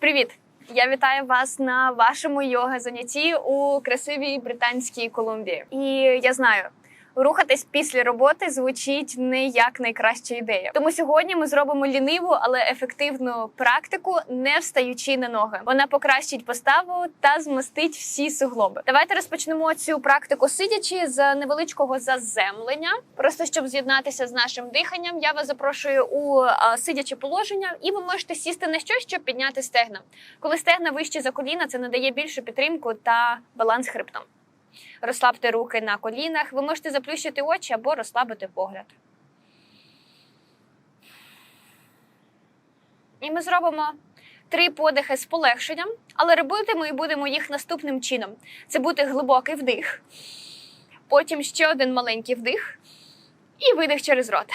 Привіт! Я вітаю вас на вашому йога занятті у красивій британській Колумбії. І я знаю. Рухатись після роботи звучить не як найкраща ідея. Тому сьогодні ми зробимо ліниву, але ефективну практику, не встаючи на ноги. Вона покращить поставу та змостить всі суглоби. Давайте розпочнемо цю практику сидячи з невеличкого заземлення. Просто щоб з'єднатися з нашим диханням, я вас запрошую у сидяче положення, і ви можете сісти на щось, щоб підняти стегна. Коли стегна вищі за коліна, це надає більшу підтримку та баланс хребтом. Розслабте руки на колінах. Ви можете заплющити очі або розслабити погляд. І ми зробимо три подихи з полегшенням, але робити ми будемо їх наступним чином: це буде глибокий вдих, потім ще один маленький вдих і видих через рот.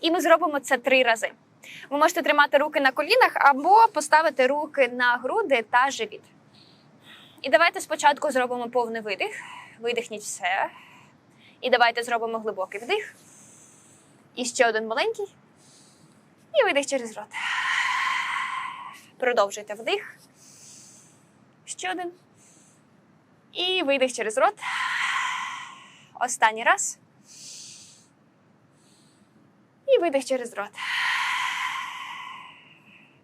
І ми зробимо це три рази. Ви можете тримати руки на колінах або поставити руки на груди та живіт. І давайте спочатку зробимо повний видих. Видихніть все. І давайте зробимо глибокий вдих. І ще один маленький. І видих через рот. Продовжуйте вдих. Ще один. І видих через рот. Останній раз. І видих через рот.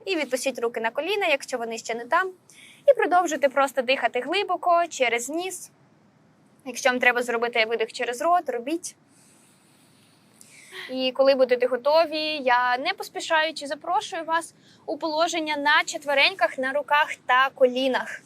І відпустіть руки на коліна, якщо вони ще не там. І продовжуйте просто дихати глибоко через ніс. Якщо вам треба зробити видих через рот, робіть. І коли будете готові, я не поспішаючи запрошую вас у положення на четвереньках, на руках та колінах.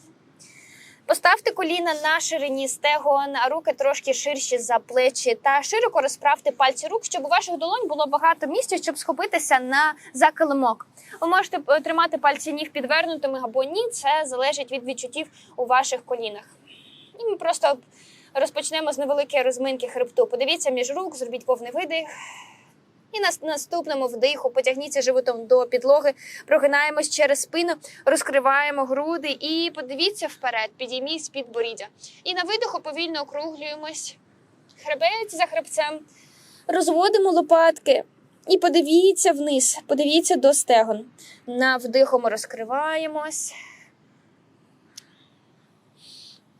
Поставте коліна на ширині стегон, а руки трошки ширші за плечі та широко розправте пальці рук, щоб у ваших долонь було багато місця, щоб схопитися на за килимок. Ви можете е, тримати пальці ніг підвернутими або ні. Це залежить від відчуттів у ваших колінах. І ми просто розпочнемо з невеликої розминки хребту. Подивіться між рук, зробіть повний видих. І на наступному вдиху потягніться животом до підлоги, прогинаємось через спину, розкриваємо груди і подивіться вперед, підійміть під боріддя. І на видиху повільно округлюємось. Хребець за хребцем. Розводимо лопатки. І подивіться вниз, подивіться до стегон. На вдиху ми розкриваємось.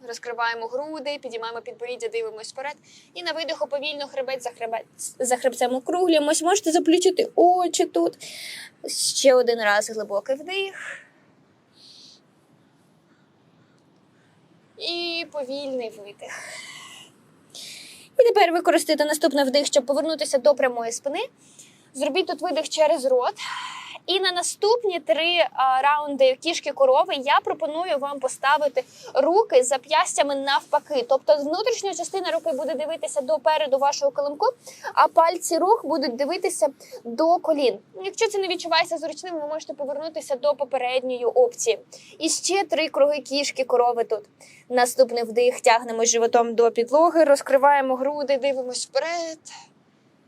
Розкриваємо груди, підіймаємо підборіддя, дивимось вперед. І на видиху повільно хребець за, хребець, за хребцем округлюємось. Можете заплющити очі тут. Ще один раз глибокий вдих. І повільний видих. І тепер використайте наступний вдих, щоб повернутися до прямої спини. Зробіть тут видих через рот. І на наступні три а, раунди кішки корови я пропоную вам поставити руки з зап'ястями навпаки. Тобто, внутрішня частина руки буде дивитися до переду вашого килимку, а пальці рук будуть дивитися до колін. Якщо це не відчувається зручним, ви можете повернутися до попередньої опції. І ще три круги кішки корови тут. Наступний вдих тягнемо животом до підлоги, розкриваємо груди, дивимось вперед.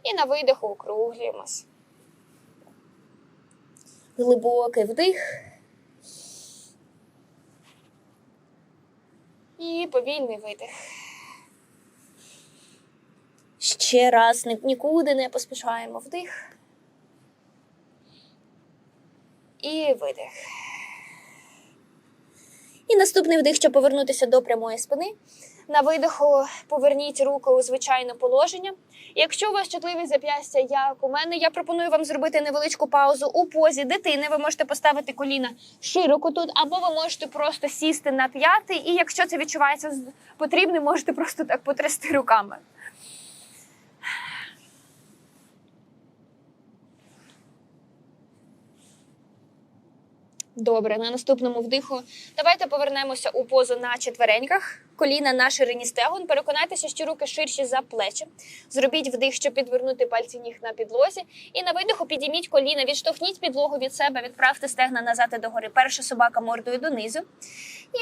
І на видиху округлюємось. Глибокий вдих. І повільний видих. Ще раз нікуди не поспішаємо вдих. І видих. І наступний вдих, щоб повернутися до прямої спини. На видиху поверніть руку у звичайне положення. Якщо у вас чутливі зап'ястя, як у мене, я пропоную вам зробити невеличку паузу у позі дитини. Ви можете поставити коліна широко тут, або ви можете просто сісти на п'яти, і якщо це відчувається потрібним, можете просто так потрясти руками. Добре, на наступному вдиху давайте повернемося у позу на четвереньках. Коліна на ширині стегон. Переконайтеся, що руки ширші за плечі. Зробіть вдих, щоб підвернути пальці ніг на підлозі. І на видиху підійміть коліна, відштовхніть підлогу від себе, відправте стегна назад і догори. Перша собака мордою донизу.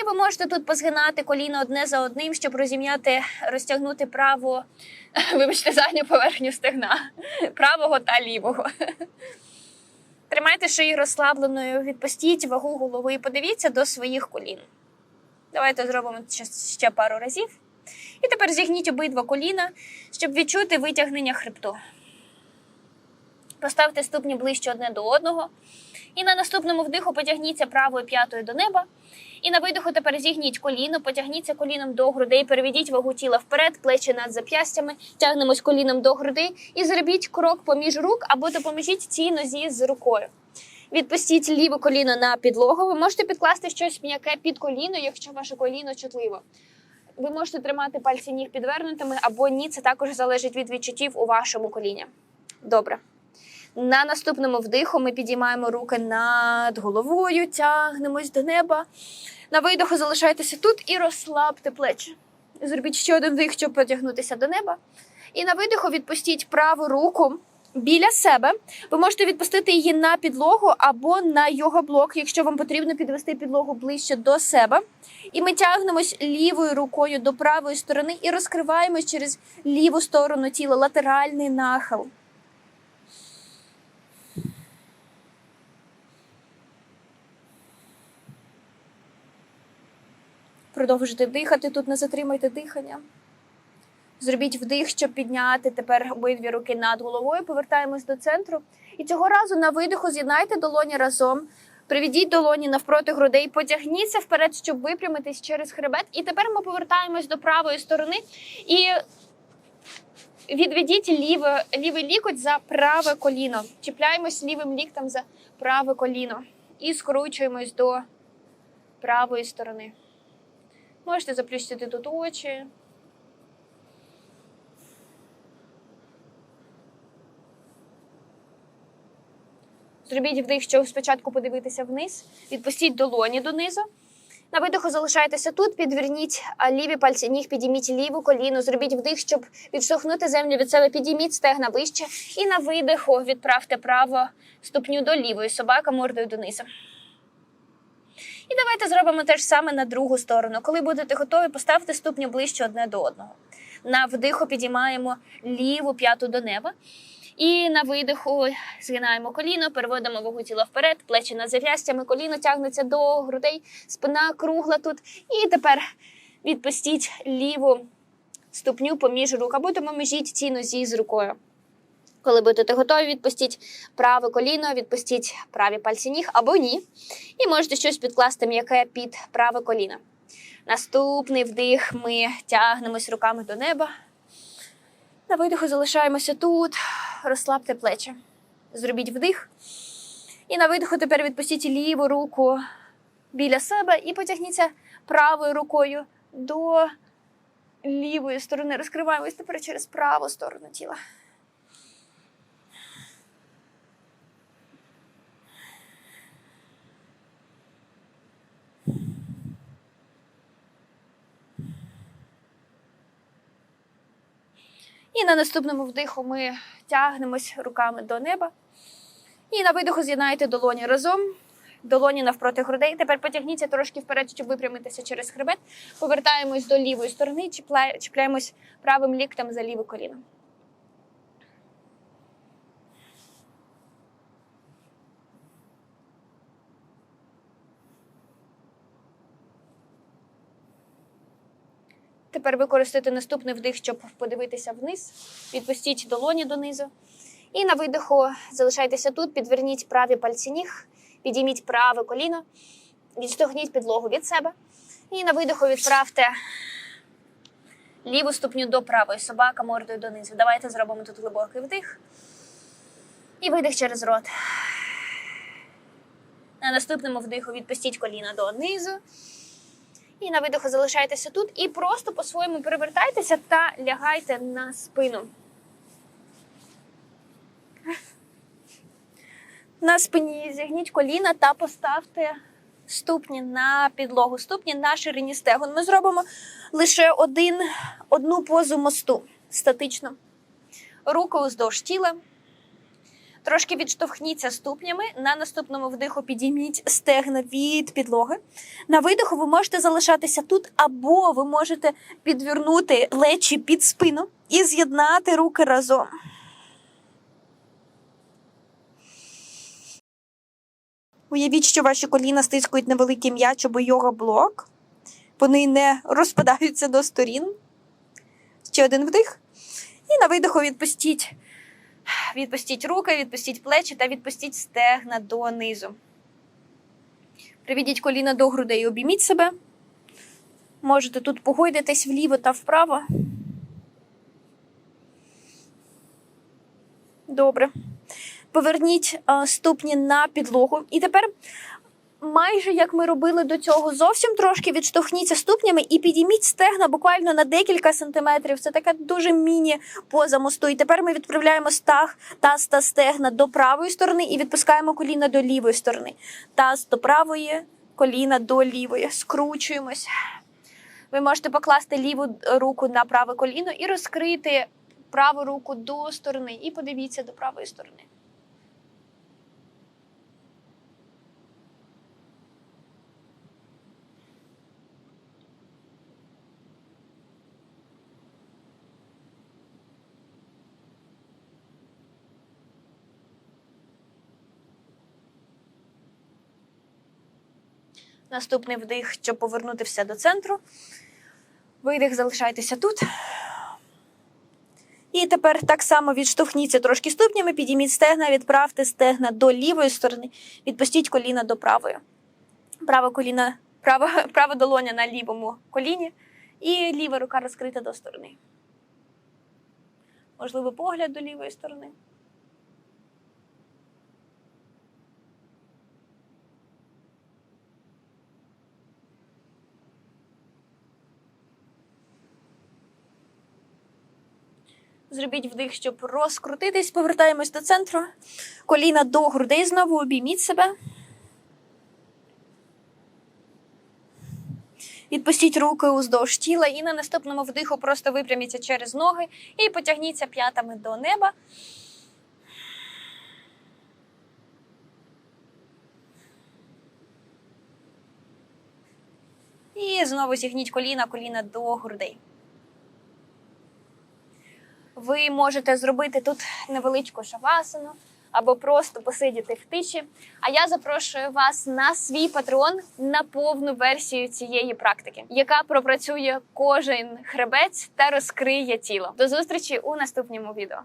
І ви можете тут позгинати коліна одне за одним, щоб розім'яти, розтягнути право, вибачте, задню поверхню стегна, правого та лівого. Тримайте шию розслабленою, відпустіть вагу голови і подивіться до своїх колін. Давайте зробимо ще пару разів. І тепер зігніть обидва коліна, щоб відчути витягнення хребту. Поставте ступні ближче одне до одного І на наступному вдиху потягніться правою п'ятою до неба. І на видиху тепер зігніть коліно, потягніться коліном до грудей, переведіть вагу тіла вперед, плечі над зап'ястями, тягнемось коліном до грудей і зробіть крок поміж рук або допоможіть цій нозі з рукою. Відпустіть ліве коліно на підлогу. Ви можете підкласти щось м'яке під коліно, якщо ваше коліно чутливо. Ви можете тримати пальці ніг підвернутими або ні, це також залежить від відчуттів у вашому коліні. Добре. На наступному вдиху ми підіймаємо руки над головою, тягнемось до неба. На видиху залишайтеся тут і розслабте плечі. Зробіть ще один вдих, щоб потягнутися до неба. І на видиху відпустіть праву руку біля себе. Ви можете відпустити її на підлогу або на його блок, якщо вам потрібно підвести підлогу ближче до себе. І ми тягнемось лівою рукою до правої сторони і розкриваємось через ліву сторону тіла, латеральний нахил. Продовжуйте дихати тут, не затримуйте дихання. Зробіть вдих, щоб підняти тепер обидві руки над головою. Повертаємось до центру. І цього разу на видиху з'єднайте долоні разом. Приведіть долоні навпроти грудей, потягніться вперед, щоб випрямитись через хребет. І тепер ми повертаємось до правої сторони і відведіть ліве, лівий лікоть за праве коліно. Чіпляємось лівим ліктем за праве коліно і скручуємось до правої сторони. Можете заплющити тут очі. Зробіть вдих, щоб спочатку подивитися вниз, відпустіть долоні донизу. На видиху залишайтеся тут, підверніть ліві пальці ніг, підійміть ліву коліну, зробіть вдих, щоб відштовхнути землю від себе, підійміть стегна вище. І на видиху відправте право ступню до лівої собака мордою донизу. І давайте зробимо те ж саме на другу сторону. Коли будете готові, поставте ступню ближче одне до одного. На вдиху підіймаємо ліву п'яту до неба. І на видиху згинаємо коліно, переводимо вагу тіла вперед, плечі над зап'ястями, коліно тягнеться до грудей, спина кругла тут. І тепер відпустіть ліву ступню поміж рук, або допоможіть цій нозі з рукою. Коли будете готові, відпустіть праве коліно, відпустіть праві пальці ніг або ні. І можете щось підкласти м'яке під праве коліно. Наступний вдих ми тягнемось руками до неба. На видиху залишаємося тут, розслабте плечі. Зробіть вдих. І на видиху тепер відпустіть ліву руку біля себе і потягніться правою рукою до лівої сторони. Розкриваємось тепер через праву сторону тіла. І на наступному вдиху ми тягнемось руками до неба. І на видиху з'єднаєте долоні разом. Долоні навпроти грудей. Тепер потягніться трошки вперед, щоб випрямитися через хребет. Повертаємось до лівої сторони, чіпляємось правим ліктем за ліве коліно. Тепер використайте наступний вдих, щоб подивитися вниз. Відпустіть долоні донизу. І на видиху залишайтеся тут, підверніть праві пальці ніг, підійміть праве коліно, відштовхніть підлогу від себе. І на видиху відправте ліву ступню до правої собака мордою донизу. Давайте зробимо тут глибокий вдих. І видих через рот. На наступному вдиху відпустіть коліна донизу. І на видиху залишайтеся тут і просто по-своєму перевертайтеся та лягайте на спину. На спині зігніть коліна та поставте ступні на підлогу, ступні на ширині стегон. Ми зробимо лише один, одну позу мосту статично. Руку вздовж тіла. Трошки відштовхніться ступнями. На наступному вдиху підійміть стегна від підлоги. На видиху ви можете залишатися тут, або ви можете підвернути плечі під спину і з'єднати руки разом. Уявіть, що ваші коліна стискують невеликий м'яч або йога-блок. Вони не розпадаються до сторін. Ще один вдих. І на видиху відпустіть Відпустіть руки, відпустіть плечі та відпустіть стегна донизу. Приведіть коліна до грудей, обійміть себе. Можете тут погойдитись вліво та вправо. Добре. Поверніть а, ступні на підлогу. І тепер, майже як ми робили до цього, зовсім трошки відштовхніться ступнями і підійміть стегна буквально на декілька сантиметрів. Це така дуже міні-поза мосту. І тепер ми відправляємо стаг, таз та стегна до правої сторони і відпускаємо коліна до лівої сторони. Таз до правої, коліна до лівої. Скручуємось. Ви можете покласти ліву руку на праве коліно і розкрити праву руку до сторони. І подивіться до правої сторони. Наступний вдих, щоб повернути все до центру. Видих, залишайтеся тут. І тепер так само відштовхніться трошки ступнями, підійміть стегна, відправте стегна до лівої сторони, відпустіть коліна до правої. Праве коліна, права, права долоня на лівому коліні, і ліва рука розкрита до сторони. Можливо, погляд до лівої сторони. Зробіть вдих, щоб розкрутитись. Повертаємось до центру. Коліна до грудей знову обійміть себе. Відпустіть руки уздовж тіла і на наступному вдиху просто випряміться через ноги і потягніться п'ятами до неба. І знову зігніть коліна, коліна до грудей. Ви можете зробити тут невеличку шавасану або просто посидіти в тиші. А я запрошую вас на свій патреон на повну версію цієї практики, яка пропрацює кожен хребець та розкриє тіло. До зустрічі у наступному відео.